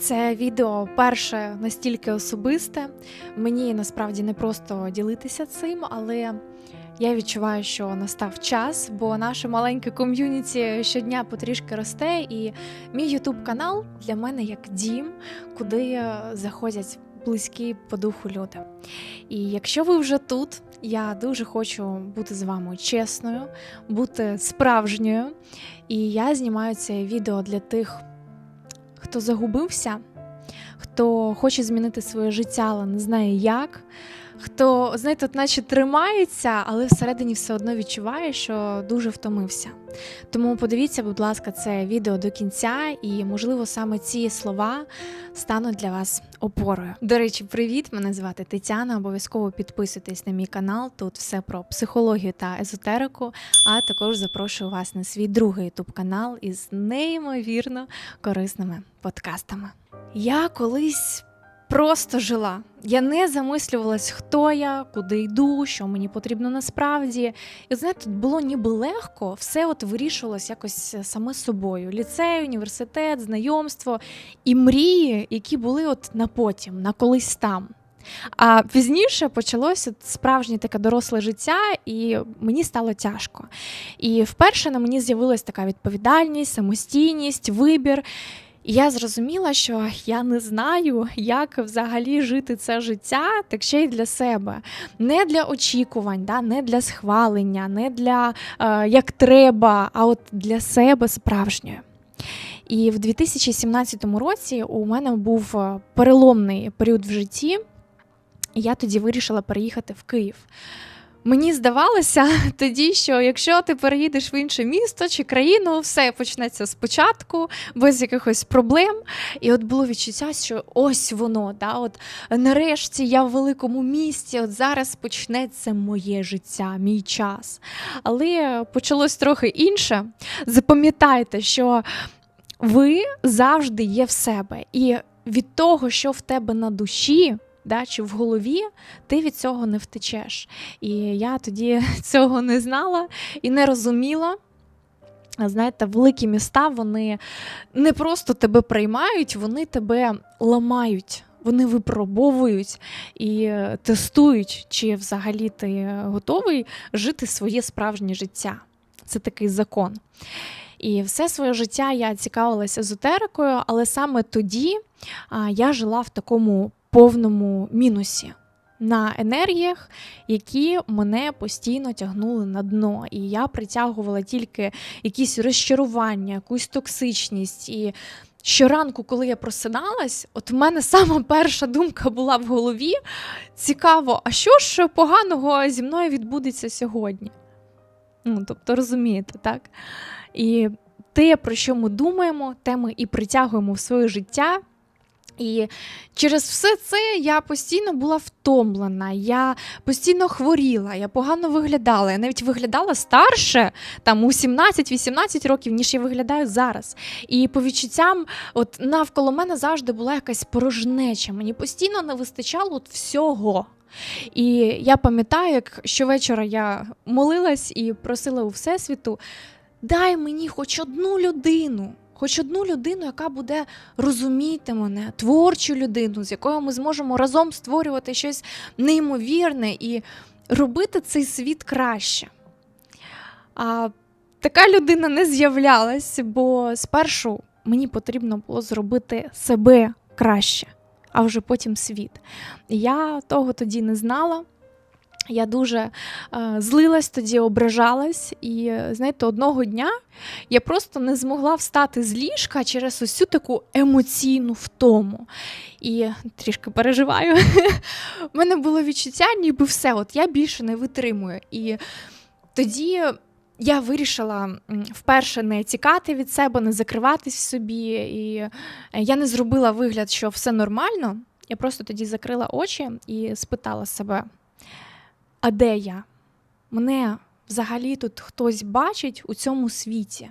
Це відео перше настільки особисте. Мені насправді не просто ділитися цим, але я відчуваю, що настав час, бо наше маленьке ком'юніті щодня потрішки росте, і мій ютуб канал для мене як дім, куди заходять близькі по духу люди. І якщо ви вже тут, я дуже хочу бути з вами чесною, бути справжньою. І я знімаю це відео для тих, хто загубився, хто хоче змінити своє життя, але не знає як. Хто, знаєте, от наче тримається, але всередині все одно відчуває, що дуже втомився. Тому подивіться, будь ласка, це відео до кінця, і, можливо, саме ці слова стануть для вас опорою. До речі, привіт! Мене звати Тетяна. Обов'язково підписуйтесь на мій канал. Тут все про психологію та езотерику. А також запрошую вас на свій другий ютуб канал із неймовірно корисними подкастами. Я колись просто жила. Я не замислювалась, хто я, куди йду, що мені потрібно насправді. І знаєте, було ніби легко, все от вирішувалось якось саме собою: ліцей, університет, знайомство і мрії, які були от на потім, на колись там. А пізніше почалося справжнє таке доросле життя, і мені стало тяжко. І вперше на мені з'явилась така відповідальність, самостійність, вибір. І я зрозуміла, що я не знаю, як взагалі жити це життя, так ще й для себе. Не для очікувань, да, не для схвалення, не для е, як треба, а от для себе справжньої. І в 2017 році у мене був е, переломний період в житті, і я тоді вирішила переїхати в Київ. Мені здавалося тоді, що якщо ти переїдеш в інше місто чи країну, все почнеться спочатку, без якихось проблем. І от було відчуття, що ось воно, да, от нарешті я в великому місті, от зараз почнеться моє життя, мій час. Але почалось трохи інше. Запам'ятайте, що ви завжди є в себе, і від того, що в тебе на душі да, чи в голові, ти від цього не втечеш. І я тоді цього не знала і не розуміла. Знаєте, великі міста вони не просто тебе приймають, вони тебе ламають. Вони випробовують і тестують, чи взагалі ти готовий жити своє справжнє життя. Це такий закон. І все своє життя я цікавилася езотерикою, але саме тоді я жила в такому повному мінусі на енергіях, які мене постійно тягнули на дно. І я притягувала тільки якісь розчарування, якусь токсичність. І щоранку, коли я просиналась, от в мене сама перша думка була в голові: цікаво, а що ж поганого зі мною відбудеться сьогодні? Ну, тобто, розумієте, так? І те, про що ми думаємо, те ми і притягуємо в своє життя. І через все це я постійно була втомлена, я постійно хворіла, я погано виглядала. Я навіть виглядала старше там у 17-18 років, ніж я виглядаю зараз. І по відчуттям, от навколо мене завжди була якась порожнеча. Мені постійно не вистачало от всього. І я пам'ятаю, як щовечора я молилась і просила у Всесвіту: дай мені хоч одну людину. Хоч одну людину, яка буде розуміти мене, творчу людину, з якою ми зможемо разом створювати щось неймовірне і робити цей світ краще. А така людина не з'являлась, бо спершу мені потрібно було зробити себе краще, а вже потім світ. Я того тоді не знала. Я дуже е, злилась тоді, ображалась, і знаєте, одного дня я просто не змогла встати з ліжка через цю таку емоційну втому. І трішки переживаю. У мене було відчуття, ніби все, от я більше не витримую. І тоді я вирішила вперше не тікати від себе, не закриватись собі. І я не зробила вигляд, що все нормально. Я просто тоді закрила очі і спитала себе а де я? Мене взагалі тут хтось бачить у цьому світі.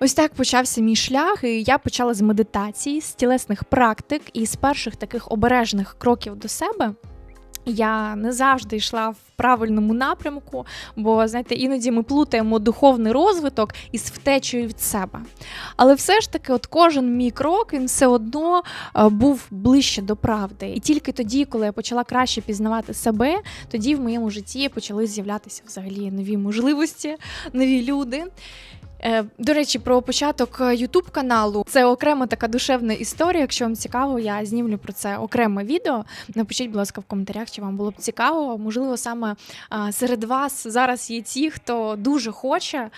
Ось так почався мій шлях, і я почала з медитації, з тілесних практик і з перших таких обережних кроків до себе. Я не завжди йшла в правильному напрямку, бо знаєте, іноді ми плутаємо духовний розвиток із втечею від себе. Але все ж таки, от кожен мій крок він все одно е, був ближче до правди. І тільки тоді, коли я почала краще пізнавати себе, тоді в моєму житті почали з'являтися взагалі нові можливості, нові люди. Е, До речі, про початок Ютуб каналу це окрема така душевна історія. Якщо вам цікаво, я знімлю про це окреме відео. Напишіть, будь ласка, в коментарях, чи вам було б цікаво. Можливо, саме серед вас зараз є ті, хто дуже хоче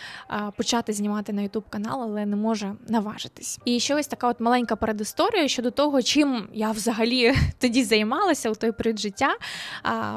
почати знімати на Ютуб канал, але не може наважитись. І ще ось така от маленька передісторія щодо того, чим я взагалі тоді займалася у той період життя.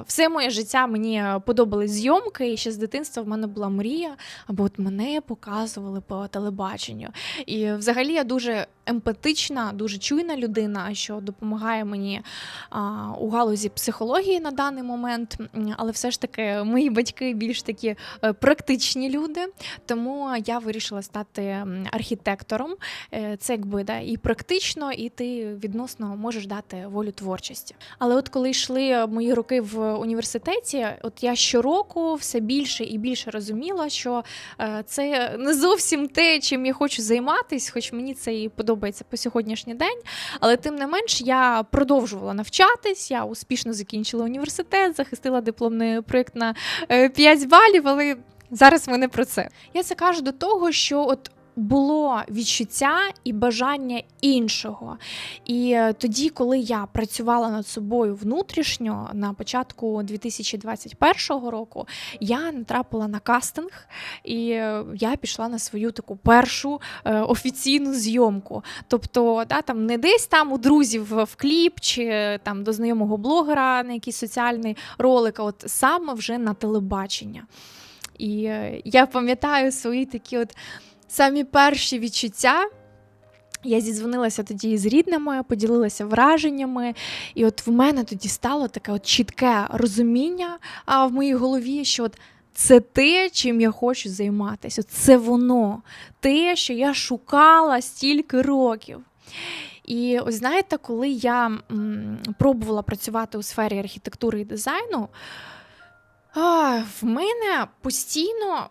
Все моє життя мені подобались зйомки, і ще з дитинства в мене була мрія, або от мене показували по телебаченню. І взагалі я дуже емпатична, дуже чуйна людина, що допомагає мені а, у галузі психології на даний момент. Але все ж таки мої батьки більш такі е, практичні люди, тому я вирішила стати архітектором. Е, Це якби да, і практично, і ти відносно можеш дати волю творчості. Але от коли йшли мої роки в університеті, от я щороку все більше і більше розуміла, що е, це не зовсім те, чим я хочу займатися, хоч мені це і подобається по сьогоднішній день. Але тим не менш я продовжувала навчатись, я успішно закінчила університет, захистила дипломний проєкт на е, 5 балів, але зараз ми не про це. Я це кажу до того, що от. Було відчуття і бажання іншого. І е, тоді, коли я працювала над собою внутрішньо на початку 2021 року, я натрапила на кастинг, і е, я пішла на свою таку першу е, офіційну зйомку. Тобто, да, там не десь там у друзів в кліп чи там до знайомого блогера на якийсь соціальний ролик, а от саме вже на телебачення. І я пам'ятаю свої такі от самі перші відчуття. Я зідзвонилася тоді з рідними, поділилася враженнями, і от в мене тоді стало таке от чітке розуміння а, в моїй голові, що от це те, чим я хочу займатися. От Це воно, те, що я шукала стільки років. І ось знаєте, коли я м, пробувала працювати у сфері архітектури і дизайну, а, в мене постійно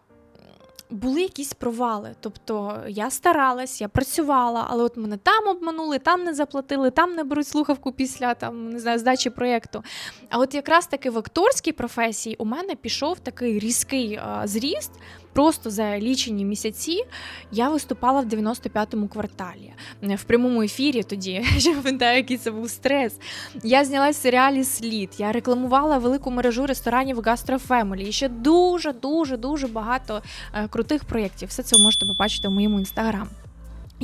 були якісь провали. Тобто я старалась, я працювала, але от мене там обманули, там не заплатили, там не беруть слухавку після там не знаю здачі проєкту. А от якраз таки в акторській професії у мене пішов такий різкий а, зріст. Просто за лічені місяці я виступала в 95-му кварталі в прямому ефірі. Тоді я пам'ятаю, який це був стрес. Я знялась в серіалі Слід. Я рекламувала велику мережу ресторанів Гастрофемелі. І ще дуже, дуже, дуже багато е, крутих проєктів. Все це ви можете побачити в моєму інстаграм.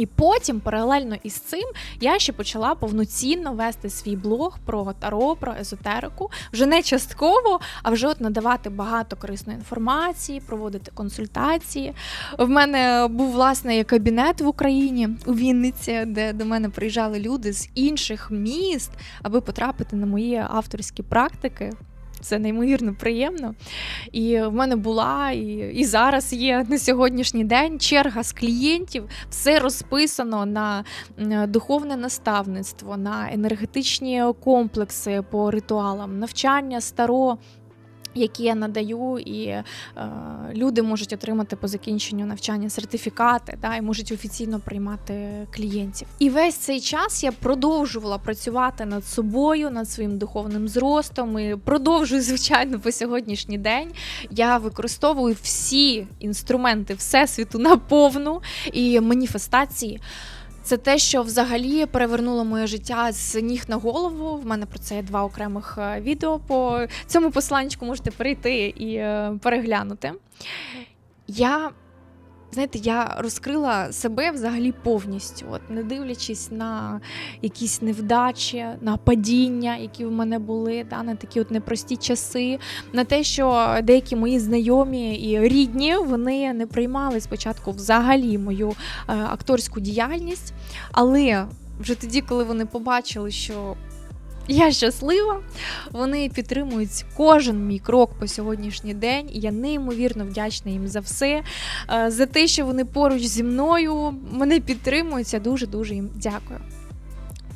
І потім, паралельно із цим, я ще почала повноцінно вести свій блог про таро, про езотерику, вже не частково, а вже от надавати багато корисної інформації, проводити консультації. В мене був власне кабінет в Україні у Вінниці, де до мене приїжджали люди з інших міст, аби потрапити на мої авторські практики. Це неймовірно приємно. І в мене була, і, і зараз є на сьогоднішній день черга з клієнтів. Все розписано на духовне наставництво, на енергетичні комплекси по ритуалам, навчання старо. Які я надаю, і е, люди можуть отримати по закінченню навчання сертифікати, да, і можуть офіційно приймати клієнтів. І весь цей час я продовжувала працювати над собою, над своїм духовним зростом. І продовжую, звичайно, по сьогоднішній день. Я використовую всі інструменти всесвіту наповну і маніфестації. Це те, що взагалі перевернуло моє життя з ніг на голову. В мене про це є два окремих е, відео. По цьому посланчику можете перейти і е, переглянути. Я, знаєте, я розкрила себе взагалі повністю, от не дивлячись на якісь невдачі, на падіння, які в мене були, да, на такі от непрості часи, на те, що деякі мої знайомі і рідні вони не приймали спочатку взагалі мою е, акторську діяльність. Але вже тоді, коли вони побачили, що я щаслива, вони підтримують кожен мій крок по сьогоднішній день, і я неймовірно вдячна їм за все, е, за те, що вони поруч зі мною мене підтримують. Я дуже дуже їм дякую.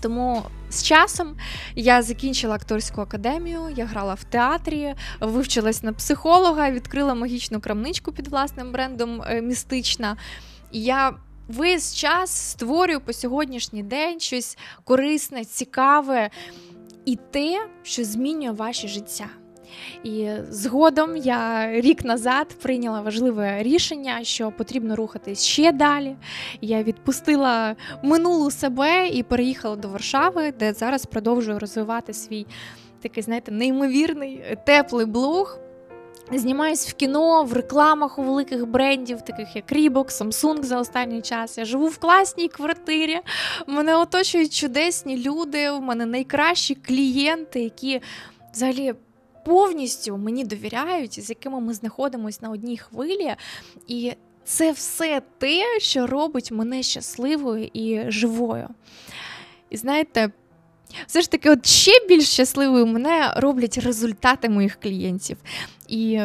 Тому з часом я закінчила акторську академію, я грала в театрі, вивчилась на психолога, відкрила магічну крамничку під власним брендом е, містична. І я весь час створюю по сьогоднішній день щось корисне, цікаве і те, що змінює ваше життя. І згодом я рік назад прийняла важливе рішення, що потрібно рухатись ще далі. Я відпустила минулу себе і переїхала до Варшави, де зараз продовжую розвивати свій такий, знаєте, неймовірний теплий блог. Знімаюсь в кіно, в рекламах у великих брендів, таких як Reebok, Samsung за останній час. Я живу в класній квартирі. Мене оточують чудесні люди. У мене найкращі клієнти, які взагалі повністю мені довіряють, з якими ми знаходимося на одній хвилі. І це все те, що робить мене щасливою і живою. І знаєте, все ж таки, от ще більш щасливою мене роблять результати моїх клієнтів. І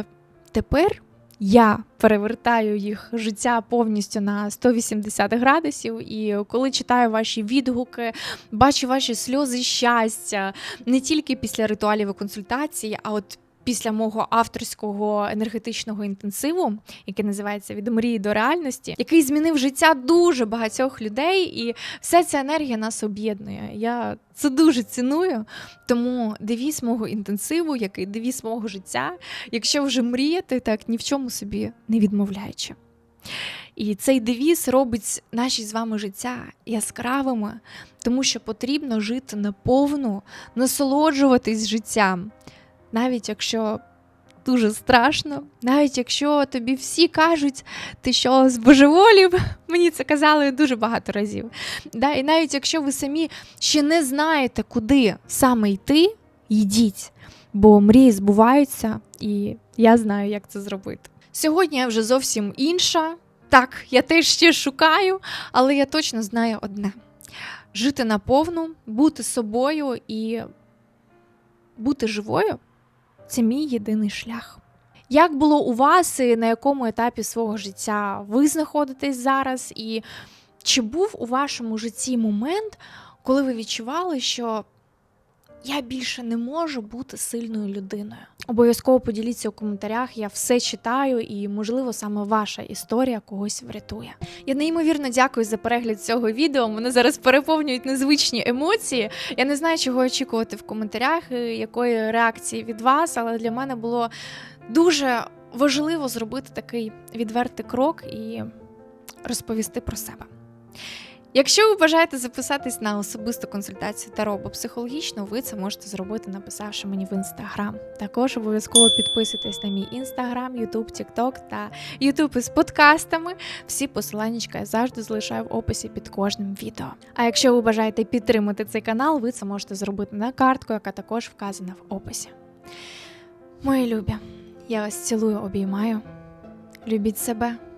тепер я перевертаю їх життя повністю на 180 градусів. І коли читаю ваші відгуки, бачу ваші сльози щастя не тільки після ритуалів і консультацій, а от. Після мого авторського енергетичного інтенсиву, який називається Від мрії до реальності, який змінив життя дуже багатьох людей, і вся ця енергія нас об'єднує. Я це дуже ціную. Тому девіз мого інтенсиву, який девіз мого життя, якщо вже мріяти, так ні в чому собі не відмовляючи. І цей девіз робить наші з вами життя яскравими, тому що потрібно жити наповну, насолоджуватись життям, навіть якщо дуже страшно, навіть якщо тобі всі кажуть, ти що збожеволів, мені це казали дуже багато разів. Да? І навіть якщо ви самі ще не знаєте, куди саме йти, йдіть, бо мрії збуваються, і я знаю, як це зробити. Сьогодні я вже зовсім інша. Так, я теж ще шукаю, але я точно знаю одне: жити наповну, бути собою і бути живою це мій єдиний шлях. Як було у вас і на якому етапі свого життя ви знаходитесь зараз? І чи був у вашому житті момент, коли ви відчували, що я більше не можу бути сильною людиною? Обов'язково поділіться у коментарях, я все читаю, і, можливо, саме ваша історія когось врятує. Я неймовірно дякую за перегляд цього відео. Мене зараз переповнюють незвичні емоції. Я не знаю, чого очікувати в коментарях, якої реакції від вас, але для мене було дуже важливо зробити такий відвертий крок і розповісти про себе. Якщо ви бажаєте записатись на особисту консультацію та робо психологічну, ви це можете зробити, написавши мені в інстаграм. Також обов'язково підписуйтесь на мій інстаграм, Ютуб, Тікток та Ютуб із подкастами. Всі посилання я завжди залишаю в описі під кожним відео. А якщо ви бажаєте підтримати цей канал, ви це можете зробити на картку, яка також вказана в описі. Мої любі, я вас цілую, обіймаю. Любіть себе.